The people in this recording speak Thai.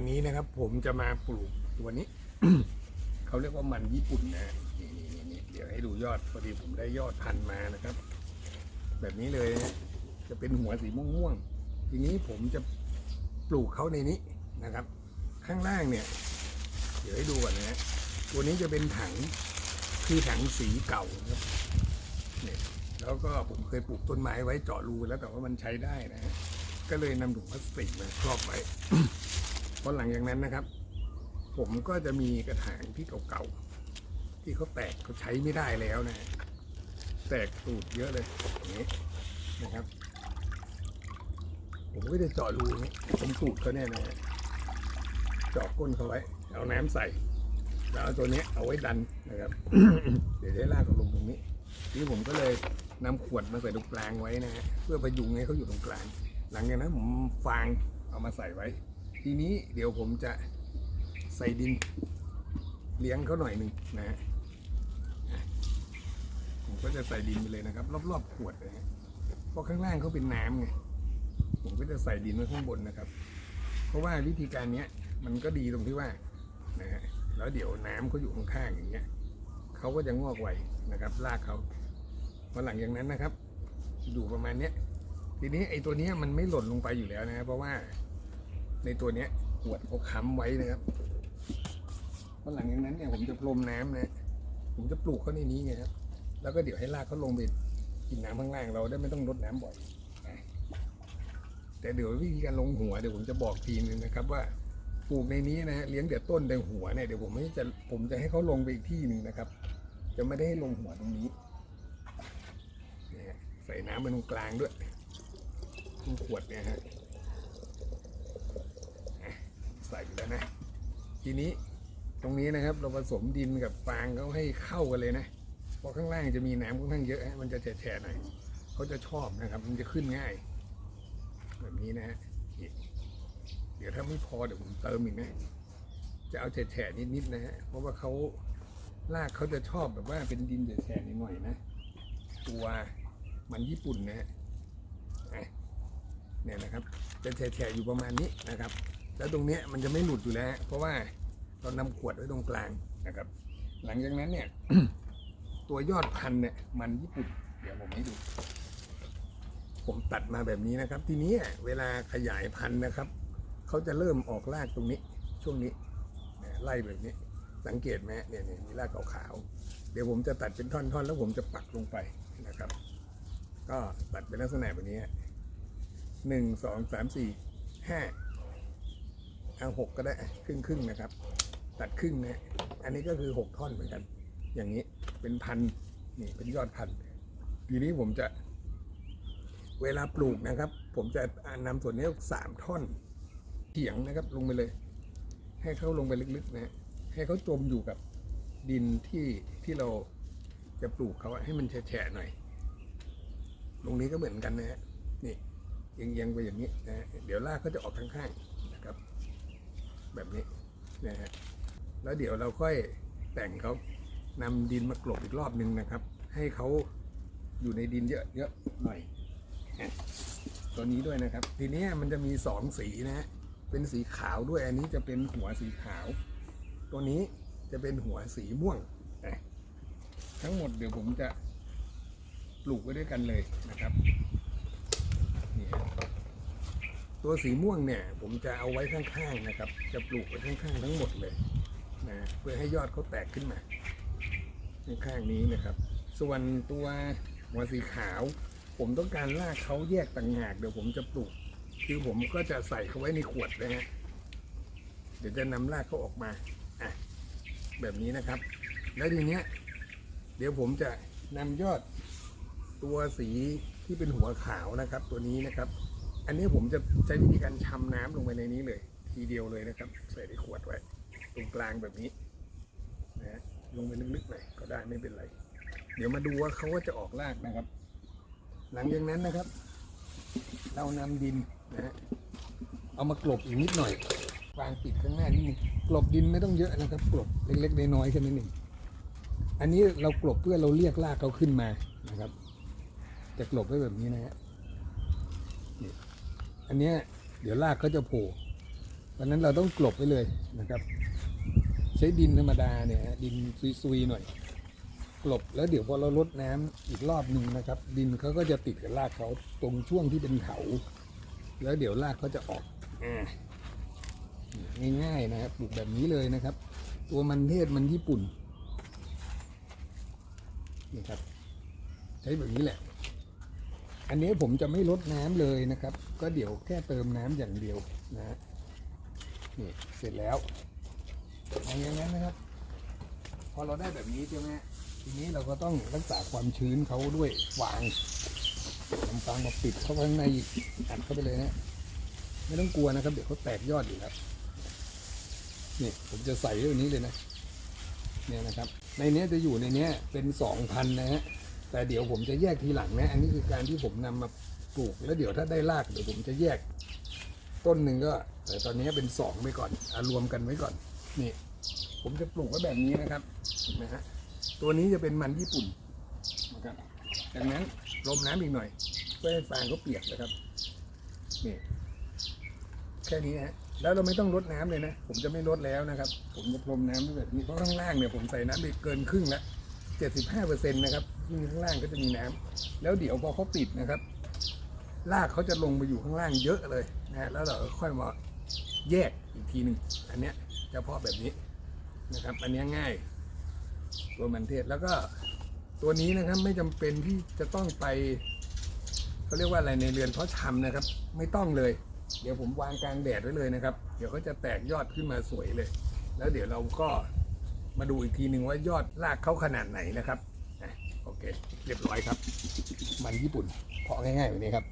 วันนี้นะครับ ผมจะมาปลูกตัวนี้ เขาเรียกว่ามันญี่ปุ่นนะนี่นี่นี่นี่เดี๋ยวให้ดูยอดพอดีผมได้ยอดพันมานะครับ แบบนี้เลยนะจะเป็นหัวสีม่วงๆทีนี้ผมจะปลูกเขาในนี้นะครับ ข้างล่างเนี่ย เดี๋ยวให้ดูก่อนนะฮะตัวนี้จะเป็นถังคือถังสีเก่าครับเนี่ยแล้วก็ผมเคยปลูกต้นไม้ไว้เจาะรูแล้วแต่ว่ามันใช้ได้นะฮะก็เลยนำถุงพลาสติกมาครอบไว้ อหลังจากนั้นนะครับ ผมก็จะมีกระถางที่เก่าๆที่เขาแตกเขาใช้ไม่ได้แล้วนะ แตกตูดเยอะเลยอย่างนี้นะครับ ผมก็จะเจาะรูนี้ผมปลูกเขาเนี่ยนะเจาะก้นเขาไว้ เอาน้ำใส่ แล้วเอาตัวนี้เอาไว้ดันนะครับ เดี๋ยวได้ลากเขาลงตรงนี้นี่ผมก็เลยนำขวดมาใส่ตรงกลางไว้นะฮะเพื่อพยุงให้เขาอยู่ตรงกลาง หลังจากนั้นผมฟางเอามาใส่ไว้ ทีนี้เดี๋ยวผมจะใส่ดินเลี้ยงเขาหน่อยหนึ่งนะฮะผมก็จะใส่ดินไปเลยนะครับ รอบๆขวดเลยฮะเพราะข้างล่างเขาเป็นน้ำไงผมก็จะใส่ดินไว้ข้างบนนะครับ เพราะว่าวิธีการเนี้ยมันก็ดีตรงที่ว่านะฮะแล้วเดี๋ยวน้ำเขาอยู่ข้างๆอย่างเงี้ยเขาก็จะงอกไวนะครับรากเขาพอหลังจากนั้นนะครับอยู่ประมาณเนี้ยทีนี้ไอ้ตัวเนี้ยมันไม่หล่นลงไปอยู่แล้วนะ เพราะว่า ในตัวเนี้ยขวดเขาค้ำไว้นะครับพอหลังจากนั้นเนี่ยผมจะพรมน้ำนะผมจะปลูกเขาในนี้ไงครับ แล้วก็เดี๋ยวให้รากเขาลงไปกินน้ำข้างล่างเราได้ไม่ต้องรดน้ำบ่อย แต่เดี๋ยววิธีการลงหัวเดี๋ยวผมจะบอกทีนึงนะครับ ว่าปลูกในนี้นะฮะเลี้ยงเดี๋ยวต้นแต่หัวเนี่ยเดี๋ยวผมไม่จะผมจะให้เขาลงไปอีกที่หนึ่งนะครับ จะไม่ได้ให้ลงหัวตรงนี้เนี่ยใส่น้ำไปตรงกลางด้วยตรงขวดเนี่ยฮะ ใส่แล้วนะ ทีนี้ตรงนี้นะครับเราผสมดินกับฟางเขาให้เข้ากันเลยนะ เพราะข้างล่างจะมีน้ำค่อนข้างเยอะฮะมันจะแฉะๆหน่อยเขาจะชอบนะครับ มันจะขึ้นง่าย แบบนี้นะฮะเดี๋ยวถ้าไม่พอเดี๋ยวผมเติมอีกนะ จะเอาแฉะๆนิดๆนะฮะเพราะว่าเขารากเขาจะชอบแบบว่าเป็นดินแฉะๆหน่อยๆนะ ตัวมันญี่ปุ่นนะฮะอะเนี่ยนะครับจะแฉะๆอยู่ประมาณนี้นะครับ แล้วตรงนี้มันจะไม่หลุดอยู่แล้ว เพราะว่าเรานำขวดไว้ตรงกลางนะครับ หลังจากนั้นเนี่ย ตัวยอดพันเนี่ยมันญี่ปุ่นเดี๋ยวผมให้ดู ผมตัดมาแบบนี้นะครับ ทีนี้เวลาขยายพันธุ์นะครับเขาจะเริ่มออกรากตรงนี้ ช่วงนี้ไล่แบบนี้ สังเกตไหมเนี่ยเนี่ยมีรากขาวๆเดี๋ยวผมจะตัดเป็นท่อนๆ แล้วผมจะปักลงไปนะครับ ก็ตัดเป็นลักษณะแบบนี้หนึ่งสองสามสี่ห้า เอาหกก็ได้ครึ่งครึ่งนะครับ ตัดครึ่งนะอันนี้ก็คือหกท่อนเหมือนกัน อย่างนี้เป็นพันนี่เป็นยอดพันทีนี้ผมจะ เวลาปลูกนะครับ ผมจะนำส่วนนี้สามท่อนเถียงนะครับ ลงไปเลย ให้เขาลงไปลึกๆนะฮะให้เขาจมอยู่กับดินที่ที่เราจะปลูกเขาให้มันแฉะหน่อย ตรงนี้ก็เหมือนกันนะฮะนี่เอียงๆไปอย่างนี้นะฮะเดี๋ยวรากเขาจะออกข้างๆนะครับ แบบนี้นะฮะแล้วเดี๋ยวเราค่อยแต่งเขานำดินมากลบอีกรอบหนึ่งนะครับ ให้เขาอยู่ในดินเยอะๆหน่อยตัวนี้ด้วยนะครับ ทีนี้มันจะมีสองสีนะ เป็นสีขาวด้วยอันนี้จะเป็นหัวสีขาว ตัวนี้จะเป็นหัวสีม่วงทั้งหมดเดี๋ยวผมจะปลูกไว้ด้วยกันเลยนะครับ ตัวสีม่วงเนี่ย ผมจะเอาไว้ข้างๆนะครับ จะปลูกไว้ข้างๆทั้งหมดเลยนะเพื่อให้ยอดเขาแตกขึ้นมาข้างๆนี้นะครับ ส่วนตัวหัวสีขาว ผมต้องการรากเขาแยกต่างหากเดี๋ยวผมจะปลูก คือผมก็จะใส่เขาไว้ในขวดนะฮะเดี๋ยวจะนำรากเขาออกมาอะแบบนี้นะครับ แล้วทีเนี้ย เดี๋ยวผมจะนำยอดตัวสีที่เป็นหัวขาวนะครับ ตัวนี้นะครับ อันนี้ผมจะใช้วิธีการชำน้ำลงไปในนี้เลย ทีเดียวเลยนะครับ ใส่ในขวดไว้ ตรงกลางแบบนี้นะฮะลงไปลึกๆหน่อยก็ได้ไม่เป็นไร เดี๋ยวมาดูว่าเขาก็จะออกรากนะครับ หลังจากนั้นนะครับ เรานำดินนะฮะเอามากลบอีกนิดหน่อยฟางปิดข้างหน้านิดนึงกลบดินไม่ต้องเยอะนะครับ กลบเล็กๆน้อยๆแค่นั้นเองอันนี้เรากลบเพื่อเราเรียกรากเขาขึ้นมานะครับ จะกลบไว้แบบนี้นะฮะ อันนี้เดี๋ยวรากเขาจะโผล่เพราะฉะนั้นเราต้องกลบไว้เลยนะครับ ใช้ดินธรรมดาเนี่ยฮะดินซุยๆหน่อย กลบแล้วเดี๋ยวพอเราลดน้ำอีกรอบหนึ่งนะครับ ดินเขาก็จะติดกับรากเขาตรงช่วงที่เป็นเขา แล้วเดี๋ยวรากเขาจะออกอง่ายๆนะครับปลูกแบบนี้เลยนะครับ ตัวมันเทศมันญี่ปุ่นนี่ครับใช้แบบนี้แหละ อันนี้ผมจะไม่ลดน้ำเลยนะครับ ก็เดี๋ยวแค่เติมน้ำอย่างเดียวนะฮะนี่เสร็จแล้วเอาอย่างนั้นนะครับ พอเราได้แบบนี้ใช่ไหมทีนี้เราก็ต้องรักษาความชื้นเขาด้วยฟางทำฟางมาปิดเข้าไปข้างในอีกอัดเข้าไปเลยนะไม่ต้องกลัวนะครับ เดี๋ยวเขาแตกยอดอยู่ครับนี่ผมจะใส่ไว้แบบนี้เลยนะเนี่ยนะครับ ในนี้จะอยู่ในนี้เป็นสองพันนะฮะ แต่เดี๋ยวผมจะแยกทีหลังนะ อันนี้คือการที่ผมนำมาปลูกแล้วเดี๋ยวถ้าได้รากเดี๋ยวผมจะแยก ต้นหนึ่งก็ แต่ตอนนี้เป็นสองไปก่อนอารวมกันไว้ก่อน นี่ ผมจะปลูกไว้แบบนี้นะครับเห็นไหมฮะตัวนี้จะเป็นมันญี่ปุ่นนะครับจากนั้นรมน้ำอีกหน่อยเพื่อให้ฟางเขาเปียกนะครับนี่แค่นี้ฮะแล้วเราไม่ต้องลดน้ำเลยนะ ผมจะไม่ลดแล้วนะครับ ผมจะพรมน้ำด้วยแบบนี้เพราะข้างล่างเนี่ยผมใส่น้ำไปเกินครึ่งแล้ว เจ็ดสิบห้าเปอร์เซ็นต์นะครับที่ข้างล่างก็จะมีน้ำแล้วเดี๋ยวพอเขาติดนะครับรากเขาจะลงไปอยู่ข้างล่างเยอะเลยนะแล้วเราค่อยมาแยกอีกทีหนึ่งอันเนี้ยเฉพาะแบบนี้นะครับ อันนี้ง่าย ตัวมันเทศแล้วก็ตัวนี้นะครับไม่จำเป็นที่จะต้องไปเขาเรียกว่าอะไรในเรือนเพาะชำนะครับ ไม่ต้องเลย เดี๋ยวผมวางกลางแดดไว้เลยนะครับ เดี๋ยวเขาจะแตกยอดขึ้นมาสวยเลย แล้วเดี๋ยวเราก็ มาดูอีกทีหนึ่งว่ายอดรากเขาขนาดไหนนะครับโอเค เรียบร้อยครับ มันญี่ปุ่นเพาะง่ายๆแบบนี้ครับ